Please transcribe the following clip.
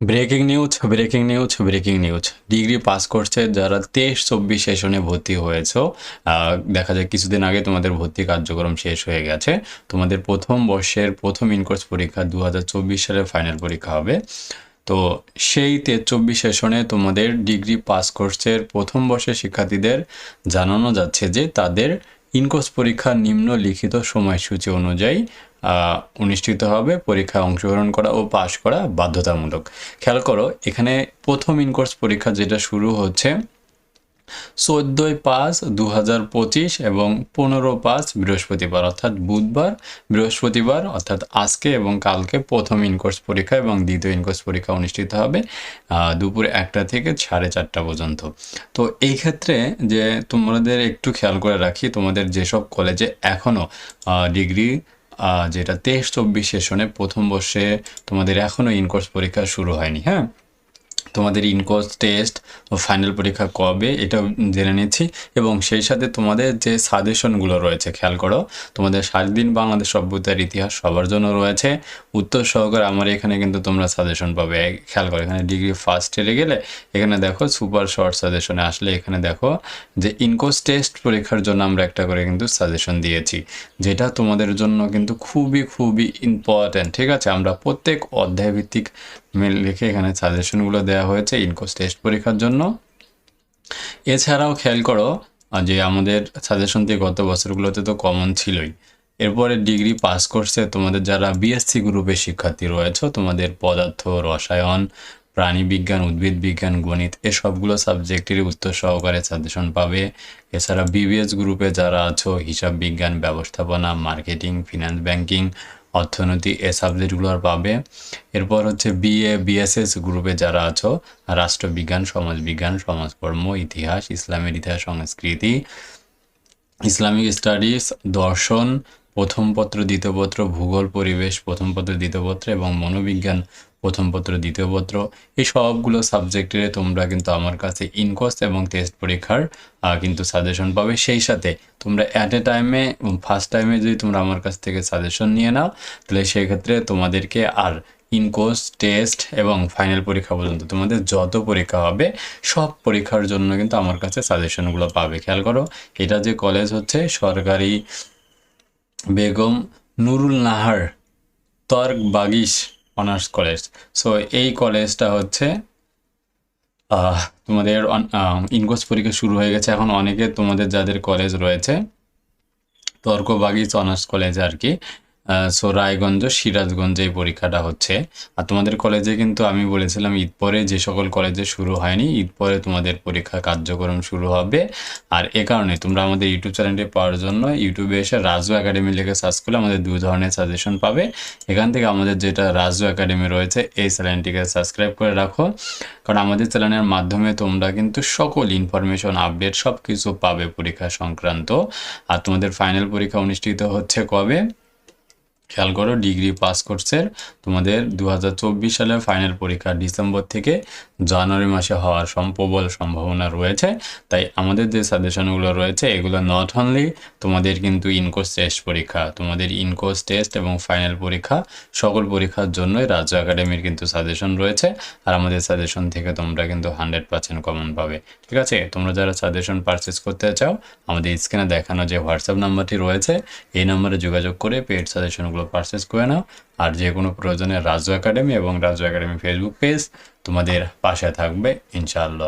Breaking news breaking news breaking news degree pass করছে যারা তেইশ, চব্বিশ সেশনে ভর্তি হয়েছো। দেখা যায় কিছুদিন আগে তোমাদের ভর্তি কার্যক্রম শেষ হয়ে গেছে। তোমাদের প্রথম বর্ষের প্রথম ইনকোর্স পরীক্ষা দু সালের ফাইনাল পরীক্ষা হবে। তো সেই তে চব্বিশ সেশনে তোমাদের ডিগ্রি পাস কোর্সের প্রথম বর্ষের শিক্ষার্থীদের জানানো যাচ্ছে যে তাদের ইনকোর্স পরীক্ষা নিম্নলিখিত সময়সূচি অনুযায়ী অনুষ্ঠিত হবে পরীক্ষায় অংশগ্রহণ করা ও পাশ করা বাধ্যতামূলক। খেয়াল করো, এখানে প্রথম ইনকোর্স পরীক্ষা যেটা শুরু হচ্ছে চোদ্দোই পাঁচ দু হাজার পঁচিশ এবং পনেরো পাঁচ বৃহস্পতিবার, অর্থাৎ বুধবার বৃহস্পতিবার, অর্থাৎ আজকে এবং কালকে প্রথম ইনকোর্স পরীক্ষা এবং দ্বিতীয় ইনকোর্স পরীক্ষা অনুষ্ঠিত হবে দুপুর একটা থেকে সাড়ে চারটা পর্যন্ত। তো এই ক্ষেত্রে যে তোমাদের একটু খেয়াল করে রাখি, তোমাদের যেসব কলেজে এখনও ডিগ্রি যেটা তেইশ চব্বিশ সেশনে প্রথম বর্ষে তোমাদের এখনও ইনকোর্স পরীক্ষা শুরু হয়নি হ্যাঁ? তোমাদের ইনকোর্স টেস্ট ও ফাইনাল পরীক্ষা কবে এটাও জেনে নিচ্ছি। এবং সেই সাথে তোমাদের যে সাজেশনগুলো রয়েছে, খেয়াল করো, তোমাদের স্বাধীন বাংলাদেশ সভ্যতার ইতিহাস সবার জন্য রয়েছে। উত্তর সহকারে আমার এখানে কিন্তু তোমরা সাজেশন পাবে। খেয়াল করো, এখানে ডিগ্রি ফার্স্ট ইয়ারে গেলে এখানে দেখো সুপার শর্ট সাজেশনে আসলে এখানে দেখো যে ইনকোর্স টেস্ট পরীক্ষার জন্য আমরা একটা করে কিন্তু সাজেশন দিয়েছি। যেটা তোমাদের জন্য কিন্তু খুবই খুবই ইম্পর্ট্যান্ট ঠিক আছে? আমরা প্রত্যেক অধ্যায় ভিত্তিক মেল লিখে এখানে সাজেশনগুলো দেওয়া হয়েছে ইনকোর্স টেস্ট পরীক্ষার জন্য। এছাড়াও খেয়াল করো যে আমাদের সাজেশন দিয়ে গত বছরগুলোতে তো কমন ছিলই। এরপরে ডিগ্রি পাস করছে তোমাদের যারা বিএসসি গ্রুপের শিক্ষার্থী রয়েছে, তোমাদের পদার্থ, রসায়ন প্রাণীবিজ্ঞান উদ্ভিদ বিজ্ঞান, গণিত এসবগুলো সাবজেক্টেরই উত্তর সহকারে সাজেশন পাবে। এছাড়া বিবিএস গ্রুপে যারা আছো, হিসাব বিজ্ঞান, ব্যবস্থাপনা মার্কেটিং ফিনান্স ব্যাংকিং অর্থনীতি এ সাবজেক্টগুলো পাবে এরপর হচ্ছে বিএ বিএসএস গ্রুপে যারা আছো রাষ্ট্রবিজ্ঞান সমাজবিজ্ঞান সমাজকর্ম, ইতিহাস, ইসলামের ইতিহাস, সংস্কৃতি, ইসলামিক স্টাডিজ, দর্শন, প্রথম পত্র, দ্বিতীয় পত্র, ভূগোল, পরিবেশ, প্রথম পত্র, দ্বিতীয় পত্র এবং মনোবিজ্ঞান প্রথম পত্র, দ্বিতীয় পত্র, এই সবগুলো সাবজেক্টে তোমরা কিন্তু আমার কাছে ইনকোর্স এবং টেস্ট পরীক্ষার কিন্তু সাজেশন পাবে। সেই সাথে তোমরা অ্যাট এ টাইমে ফার্স্ট টাইমে যদি তোমরা আমার কাছ থেকে সাজেশন নিয়ে নাও, তাহলে সেক্ষেত্রে তোমাদেরকে আর ইনকোর্স টেস্ট এবং ফাইনাল পরীক্ষা পর্যন্ত তোমাদের যত পরীক্ষা হবে, সব পরীক্ষার জন্য কিন্তু আমার কাছে সাজেশনগুলো পাবে। খেয়াল করো, এটা যে কলেজ হচ্ছে সরকারি বেগম নুরুল নাহার তর্ক বাগিশ অনার্স কলেজ সো এই কলেজটা হচ্ছে তোমাদের ইনকোর্স পরীক্ষা শুরু হয়ে গেছে। এখন অনেকে তোমাদের যাদের কলেজ রয়েছে তর্কবাগিচ অনার্স কলেজ আর কি। সো রায়গঞ্জ, সিরাজগঞ্জে এই পরীক্ষাটা হচ্ছে। আর তোমাদের কলেজে কিন্তু আমি বলেছিলাম, ঈদ পরে যে সকল কলেজে শুরু হয়নি, ঈদ পরে তোমাদের পরীক্ষা কার্যক্রম শুরু হবে। আর এ কারণে তোমরা আমাদের ইউটিউব চ্যানেলটি পাওয়ার জন্য ইউটিউবে এসে রাজু একাডেমি লিখে সার্চ করলে আমাদের দু ধরনের সাজেশন পাবে। এখান থেকে আমাদের যেটা রাজু একাডেমি রয়েছে, এই চ্যানেলটিকে সাবস্ক্রাইব করে রাখো। কারণ আমাদের চ্যানেলের মাধ্যমে তোমরা কিন্তু সকল ইনফরমেশন, আপডেট সব কিছু পাবে পরীক্ষা সংক্রান্ত। আর তোমাদের ফাইনাল পরীক্ষা অনুষ্ঠিত হচ্ছে কবে? খেয়াল করো, ডিগ্রি পাস কোর্সের তোমাদের দু সালের ফাইনাল পরীক্ষা ডিসেম্বর থেকে জানুয়ারি মাসে হওয়ার প্রবল সম্ভাবনা রয়েছে। তাই আমাদের যে সাজেশনগুলো রয়েছে, এগুলো নট অনলি তোমাদের কিন্তু ইনকোর্স টেস্ট পরীক্ষা, তোমাদের ইনকোর্স টেস্ট এবং ফাইনাল পরীক্ষা, সকল পরীক্ষার জন্যই রাজ্য একাডেমির কিন্তু সাজেশন রয়েছে। আর আমাদের সাজেশন থেকে তোমরা কিন্তু হান্ড্রেড পার্সেন্ট কমন পাবে। ঠিক আছে? তোমরা যারা সাজেশন পারচেস করতে চাও, আমাদের স্ক্রিনে দেখানো যে হোয়াটসঅ্যাপ নাম্বারটি রয়েছে, এই নম্বরে যোগাযোগ করে পেড সাজেশনগুলো পারচেস করে নাও। আর যে কোনো প্রয়োজনে রাজু একাডেমি এবং রাজু একাডেমি ফেসবুক পেজ তোমাদের পাশে থাকবে, ইনশাআল্লাহ।